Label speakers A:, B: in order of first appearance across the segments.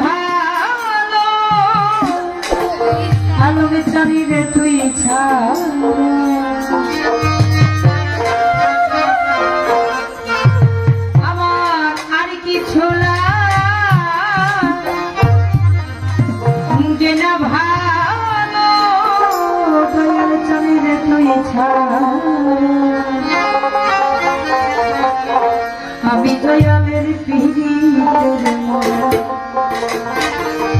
A: ভালো আলোকে শরীরে তুই ছা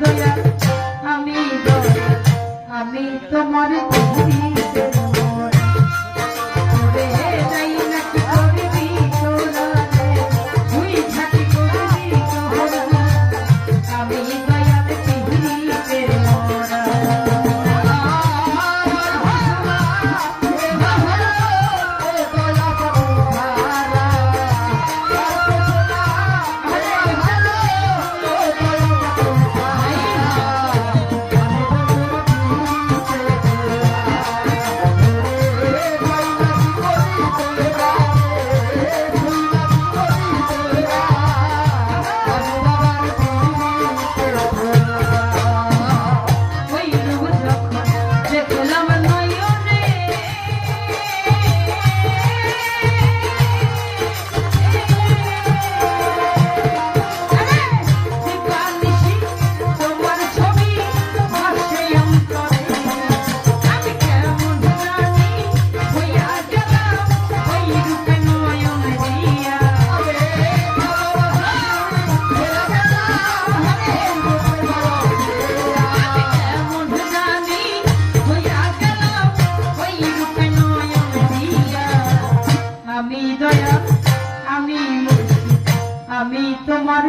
A: দয়া আমি দয়া আমি তোমার আমি দয়া আমি আমি তোমার